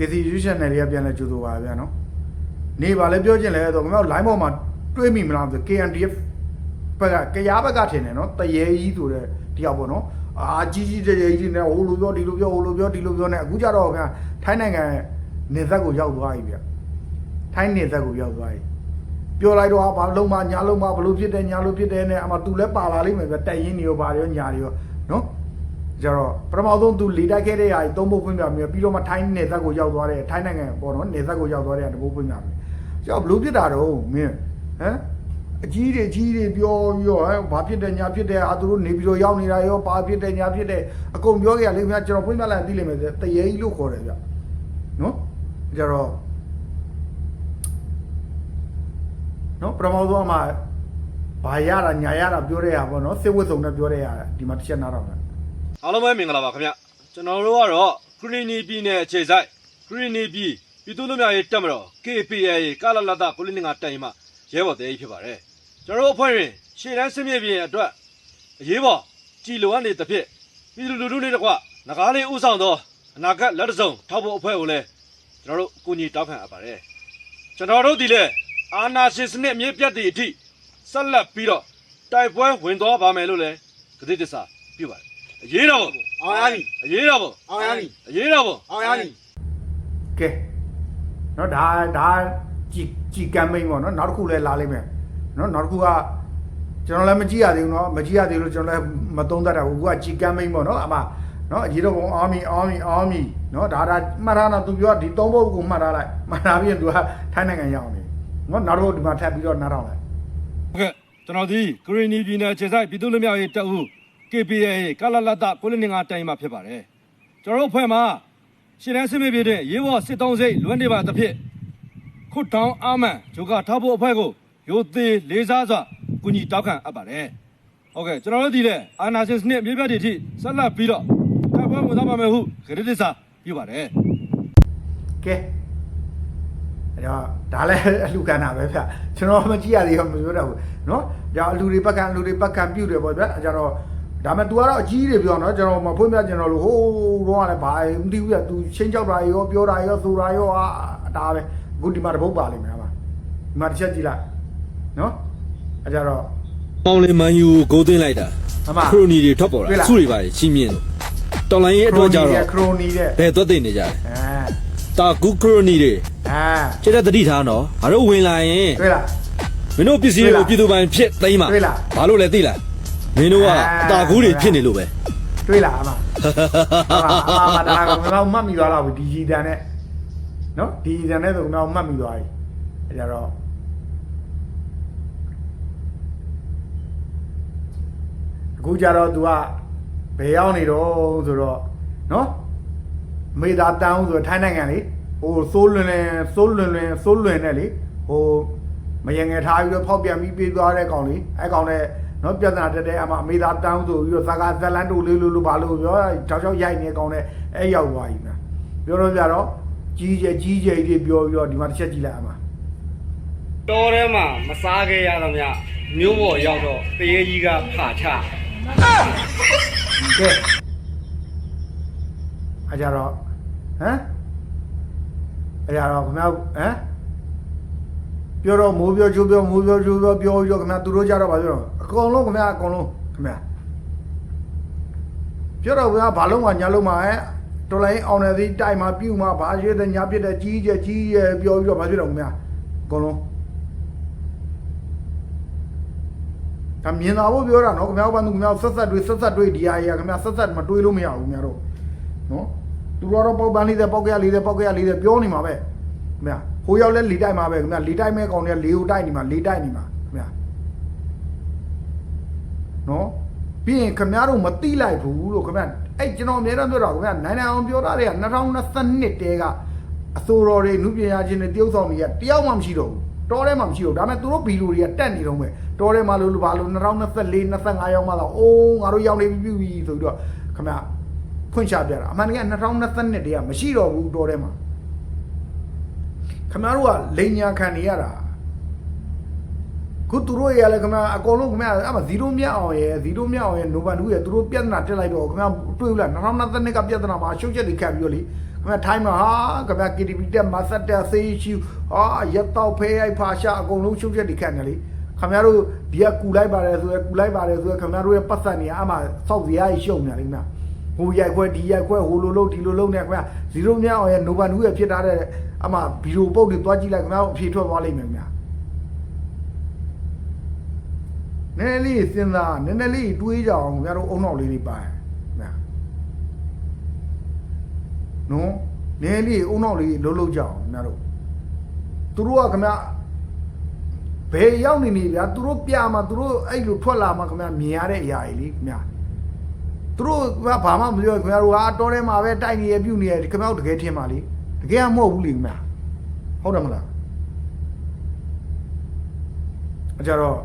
KCU channel လေးကပြန်လဲကြိုးဆိုပါဗျာနော်နေပါလဲပြောချင်လဲဆိုတော့ခင်ဗျားတို့ line ပေါ်မှာတွေးမိမလားဆို KNDF ဘက်ကကရားဘက်ကထင်တယ်နော်တရေကြီးဆိုတဲ့တရားပေါ့နော်အာကြီးကြီးတရေကြီးနဲ့ဟိုလိုပြောဒီလိုပြောဟိုလိုပြောဒီလိုပြောနဲ့အခုကြတော့ခင်ဗျာထိုင်းနိုင်ငံနေသက်ကိုရောက်သွားပြီဗျထိုင်းနေသက်ကိုရောက်သွားပြီပြောလိုက်တော့ဘာလုံးမညာလုံးမဘလို့ဖြစ်တယ်ညာလို့ဖြစ်တယ်နဲ့အမှသူလည်းပါလာလိမ့်မယ်ဗျတက်ရင်နေရောပါရောညာတွေရောနော် ကြတော့ပထမဆုံးသူလေတိုက်ခဲ့တဲ့ဟာကြီးသုံးဖို့ဖွင့်ပြမယ်ပြီးတော့မှထိုင်းနေသက်ကိုရောက်သွားတယ်ထိုင်းနိုင်ငံပေါ့နော်နေသက်ကိုရောက်သွားတဲ့တဘိုးဖွင့်ပြမယ်ကြောက်ဘလို့ဖြစ်တာတော့မင်းဟမ်အကြီးတွေကြီးတွေပြောပြီးတော့ဟဲ့ဘာဖြစ်တယ်ညာဖြစ်တယ်အာသူတို့နေပြီးတော့ရောက်နေတာရောဘာဖြစ်တယ်ညာဖြစ်တယ်အကုန်ပြောကြရလေခင်ဗျာကျွန်တော်ဖွင့်ပြလိုက်သိလိမ့်မယ်တရေကြီးလို့ခေါ်တယ်ဗျနော်ကြတော့နော်ပထမဆုံးအမှဘာရတာညာရတာပြောတဲ့ဟာပေါ့နော်စစ်ဝတ်စုံနဲ့ပြောတဲ့ဟာဒီမှာတစ်ချက်နားတော့မယ် အားလုံးပဲမင်္ဂလာပါခင်ဗျကျွန်တော်တို့ကတော့ခရီနီပြည်နယ်အခြေစိုက်ခရီနီပြည်ပြည်သူ့လူမျိုးရေးတက်မတော် KPA ကလလတကိုလင်းငါတိုင်မှရဲဘော်တဲ့ဖြစ်ပါတယ်ကျွန်တော်တို့အဖွဲ့ရင်ရှေ့တန်းစစ်မြေပြင်အတွက်အရေးပေါ်ကြည်လိုအပ်နေတဲ့ဖြစ်ပြည်သူလူထုတွေတကွငကားလေးဥဆောင်သောအနာဂတ်လက်တစုံထောက်ဖို့အဖွဲ့ကိုလည်းကျွန်တော်တို့အကူအညီတောင်းခံအပ်ပါတယ်ကျွန်တော်တို့ဒီလေအာနာရှင်စနစ်အမြင့်ပြတ်သည့်အထိဆက်လက်ပြီးတော့တိုက်ပွဲဝင်သွားပါမယ်လို့လည်းကတိတစ္ဆာပြုပါတယ် အရေးတော်ပေါ့အောင်ရပြီအရေးတော်ပေါ့အောင်ရပြီအရေးတော်ပေါ့အောင်ရပြီကဲနော်ဒါဒါကြည်ကြည်ကမ်းမိန်ပေါ့နော်နောက်တစ်ခုလည်းလာလိမ့်မယ်နော်နောက်တစ်ခုကကျွန်တော်လည်းမကြည့်ရသေးဘူးနော်မကြည့်ရသေးလို့ကျွန်တော်လည်းမသုံးသပ်တာဘူးခုကကြည်ကမ်းမိန်ပေါ့နော်အမနော်အရေးတော့ဘုံအာမီအာမီအာမီနော်ဒါဒါမှတ်ထားတာသူပြောဒီသုံးဘုတ်ကိုမှတ်ထားလိုက်မှတ်ထားပြီးရင်သူကထိုင်းနိုင်ငံရောက်နေနော်နောက်တော့ဒီမှာထပ်ပြီးတော့နားထောင်လိုက်ဟုတ်ကဲ့ကျွန်တော်ဒီဂရီနီပြည်နယ်ခြေဆိုင်ပြည်သူ့လူမျိုးရေးတပ်ဦး KPA ကလလတကိုလင်းငါတိုင်မှဖြစ်ပါတယ်ကျွန်တော်တို့အဖွဲ့မှာရှင်းတန်းစစ်မြေပြည်တဲ့ရေးဘော်စစ်တောင်းစိတ်လွမ်းနေပါသဖြင့်ခုတ်တောင်းအာမန်ဂျိုကထောက်ဖို့အဖွဲ့ကိုရိုသေလေးစားစွာကူညီတောက်ခံအပ်ပါတယ်ဟုတ်ကဲ့ကျွန်တော်တို့ဒီလေအာနာရှင်စနစ်မြေပြတ်တွေအထိဆက်လက်ပြီးတော့တပ်ဖွဲ့ဝင်သားပါမယ်ဟုဂရစ်တစ္စာပြုပါတယ်ကဲအဲ့တော့ဒါလည်းအလှခံတာပဲဗျကျွန်တော်မကြည့်ရသေးဘူးမပြောတော့ဘူးနော်ဒါအလူတွေပတ်ကန်လူတွေပတ်ကန်ပြုတ်တယ်ပေါ့ဗျအဲ့ကြတော့ ဒါမဲ့ तू ကတော့အကြီးတွေပြောနော်ကျွန်တော်မဖွင့်ပြကျွန်တော်လို့ဟိုးတော့လည်းဘာမသိဘူးပြ तू ချင်းကြောက်တာရောပြောတာရောဆိုတာရောအာဒါပဲအခုဒီမှာတပုတ်ပါလိမ့်မယ်ဟာဒီမှာတစ်ချက်ကြည့်လိုက်နော်အဲ့ကြတော့ပေါင်းလေမန်ယူကိုဂိုးသွင်းလိုက်တာအမခရိုနီတွေထွက်ပေါ်တွေ့လားလာစုတွေပါချင်းမြင့်လို့တော်လိုင်းရဲ့အတွက်ကြတော့ခရိုနီတဲ့ဘယ်သွတ်သိနေကြလဲအဲတာကူခရိုနီတွေအဲခြေတဲ့တတိထားနော်ငါတို့ဝင်လာရင်တွေ့လားမင်းတို့ပစ္စည်းတွေကိုပြည်သူပိုင်ဖြစ်သိမ်းမှာတွေ့လားဘာလို့လဲသိလား မင်းတို့ကအတာကူတွေဖြစ်နေလို့ပဲတွေ့လားအမအမအမဒါကကျွန်တော်မှတ်မိသွားတော့ဒီဂျီတန်နဲ့နော်ဒီဂျီတန်နဲ့ဆိုကျွန်တော်မှတ်မိသွားပြီအဲကြတော့အခုကြတော့ तू ကဘယ်ရောက်နေတော့ဆိုတော့နော်မေသာတန်းဆိုထိုင်းနိုင်ငံလေဟိုစိုးလွင်လွင်စိုးလွင်လွင်စိုးလွင်နဲ့လေဟိုမယငယ်ထားပြီးတော့ဖောက်ပြန်ပြီးပြေးသွားတဲ့ကောင်လေအဲကောင်နဲ့ နော်ပြဿနာတက်တဲ့အမအမေသာတန်းဆိုပြီးတော့ဇာကဇလန်တိုလေးလို့လို့ဘာလို့ပြောတောက်ချောက်ရိုက်နေကောင်နဲ့အဲရောက်သွားပြီမှာပြောတော့ကြတော့ကြီးကျယ်ကြီးကျယ်ကြီးပြောပြီးတော့ဒီမှာတစ်ချက်ကြည့်လိုက်အမတော်ထဲမှာမစားခဲ့ရတော့မြမျိုးပေါ်ရောက်တော့တရေကြီးကဖာချကဲအကြတော့ဟမ်အကြတော့ခင်ဗျားဟမ် ပြောတော့မိုးပြောချိုးပြောမိုးပြောချိုးပြောပြောပြောခင်ဗျားသူတို့ကြတော့ဗာပြောတော့အကုန်လုံးခင်ဗျာအကုန်လုံးခင်ဗျာပြောတော့ခင်ဗျာဘာလုံးမှညာလုံးမှဟဲ့တော်လိုင်းအောင်နေသည်တိုက်မှာပြုတ်မှာဘာရွေးတဲ့ညာပြစ်တဲ့ကြီးကျယ်ကြီးကျယ်ပြောပြီးတော့ဗာပြောတော့ခင်ဗျာအကုန်လုံးဒါမြင်တာဖို့ပြောတာနော်ခင်ဗျားဘာသူခင်ဗျားဆက်ဆက်တွေဆက်ဆက်တွေဒီဟာကြီးခင်ဗျားဆက်ဆက်မတွေးလို့မရဘူးခင်ဗျားတို့နော်သူတို့တော့ပေါက်ပန်းလေးတဲ့ပေါက်ကရလေးတဲ့ပေါက်ကရလေးတဲ့ပြောနေမှာပဲခင်ဗျာ ဟိုရောက်လဲလီတိုက်မှာပဲခင်ဗျာလီတိုက်မဲ့ကောင်တွေကလေကိုတိုက်နေမှာလေတိုက်နေမှာခင်ဗျာနော်ပြီးရင်ခင်ဗျားတို့မတိလိုက်ဘူးလို့ခင်ဗျာအဲ့ကျွန်တော်အများအားပြောတာခင်ဗျာနိုင်နိုင်အောင်ပြောတာတွေက2022တဲကအစိုးရတွေနုပညာချင်းတွေတရုပ်ဆောင်တွေကတယောက်မှမရှိတော့ဘူးတော်ထဲမှာမရှိတော့ဘူးဒါပေမဲ့သူတို့ဘီလူတွေကတက်နေတော့မယ်တော်ထဲမှာလို့ဘာလို့2024 25ရောက်မှတော့အိုးငါတို့ရောက်နေပြီပြီဆိုပြီးတော့ခင်ဗျာဖွင့်ချပြတာအမှန်တကယ်2022တဲကမရှိတော့ဘူးတော်ထဲမှာ ခင်ဗျားတို့ကလိန်ညာခံနေရတာခုသူတို့ရလဲခင်ဗျာအကုန်လုံးခင်ဗျာအဲ့မှာ0မြတ်အောင်ရယ်0မြတ်အောင်ရယ်နိုဘန်2ရယ်သူတို့ပြဿနာတက်လိုက်တော့ခင်ဗျာတွေ့ဘူးလား2022ကပြဿနာမှာရှုပ်ချက်တွေခတ်ပြီးတော့လေခခင်ဗျထိုင်းမှာဟာခင်ဗျ KTV တက်မဆက်တက်ဆေးရှူဟာရက်တော့ဖဲရိုက်ဖာရှာအကုန်လုံးရှုပ်ချက်တွေခတ်နေလေခင်ဗျားတို့ဒီကကူလိုက်ပါတယ်ဆိုရယ်ကူလိုက်ပါတယ်ဆိုရယ်ခင်ဗျားတို့ရဲ့ပတ်သက်နေအမှစောက်စရာကြီးရှုပ်နေတယ်ခင်ဗျ ဟိုရိုက်ခွဲဒီရိုက်ခွဲဟိုလိုလုံးဒီလိုလုံးနဲ့ခင်ဗျာဇီရိုမြောက်ရဲ့နိုဘန်နူးရဲ့ဖြစ်ထားတဲ့အမှဗီဒီယိုပုတ်တွေတွားကြည့်လိုက်ခင်ဗျာအဖြေထွက်သွားလိမ့်မယ်ခင်ဗျာနည်းနည်းလေးစဉ်းစားနည်းနည်းလေးတွေးကြအောင်ခင်ဗျားတို့အုံနောက်လေးတွေပါနာနော်နည်းနည်းလေးအုံနောက်လေးလှုပ်လှုပ်ကြအောင်ခင်ဗျားတို့သူတို့ကခင်ဗျာဘယ်ရောက်နေနေဗျာသူတို့ပြမှာသူတို့အဲ့လိုထွက်လာမှာခင်ဗျာမြင်ရတဲ့အရာကြီးလေခင်ဗျာ သူတို့ကဘာမှမပြောခင်ဗျားတို့ဟာတော်ထဲမှာပဲတိုက်နေရပြုတ်နေရခင်ဗျားတို့တကယ်ထင်ပါလေတကယ်ကမဟုတ်ဘူးလေခင်ဗျာဟုတ်တယ်မလားအကြတော့